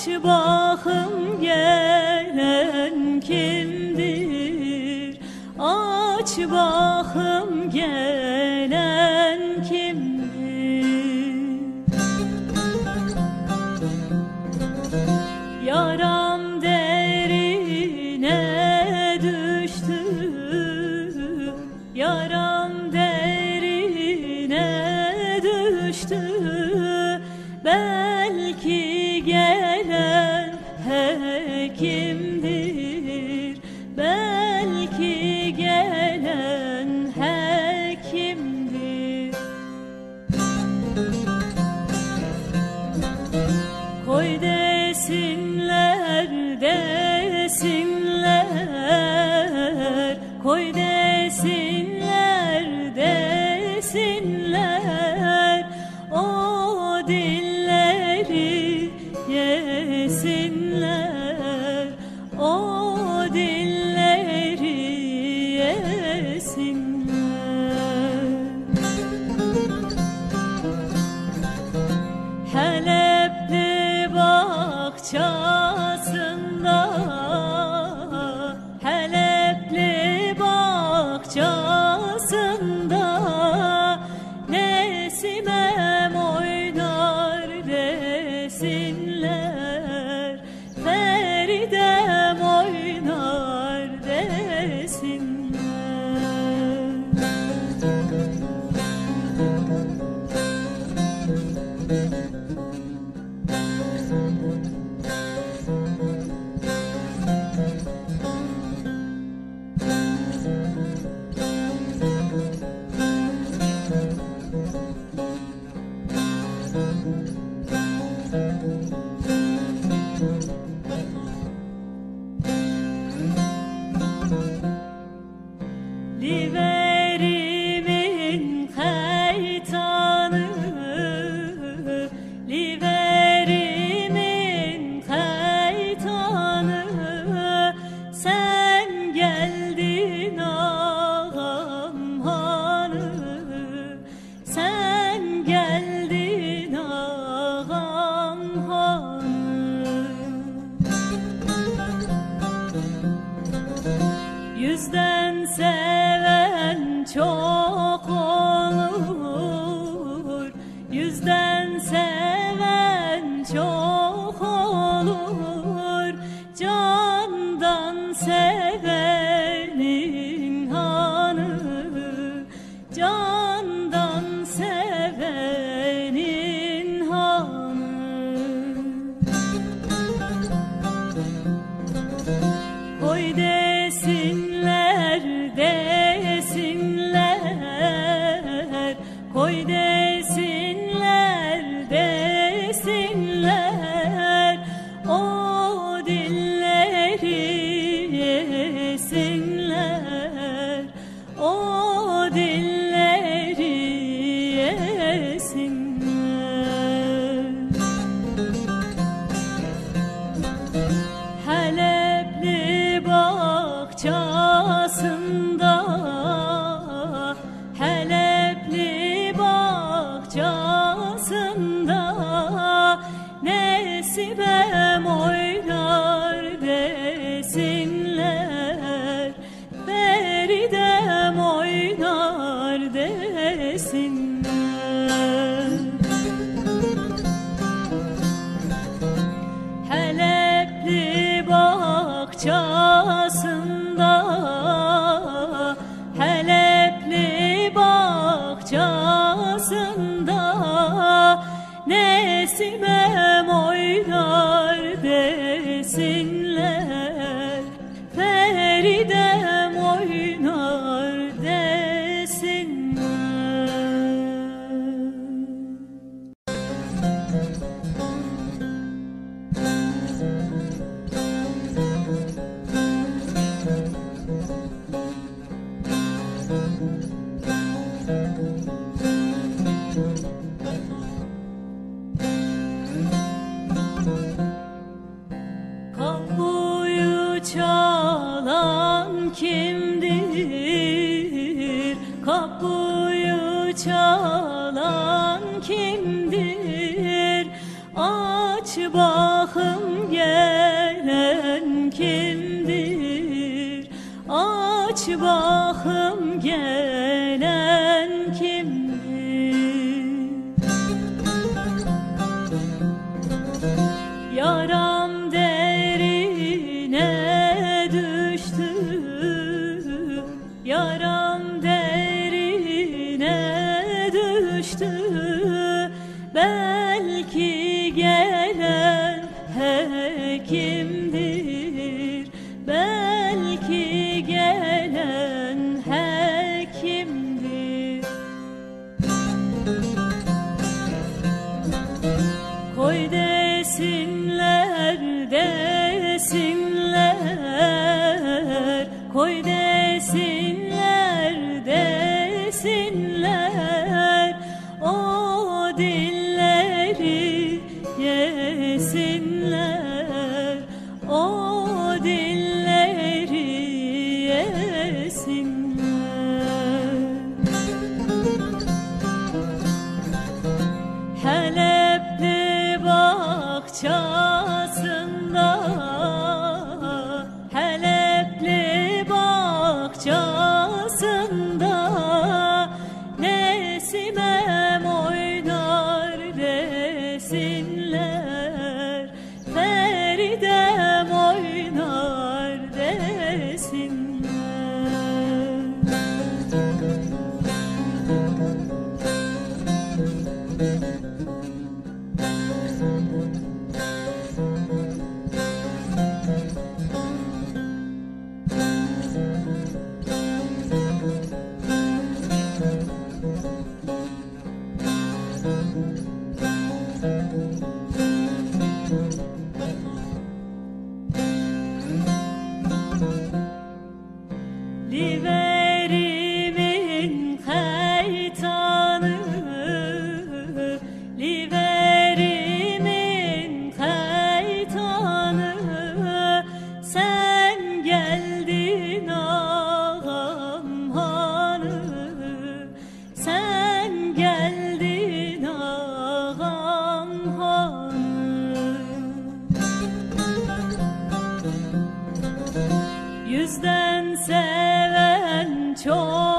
aç bakım gelen kimdir? Aç bakım gelen Chao. time. said. ortasında Helepli bahçasında Nesime oynar desinler Feride Kapıyı çalan kimdir? Aç bakım gelen kimdir? Aç bakım gelen kimdir? düştü. Belki gelen hekim Yüzden seven çok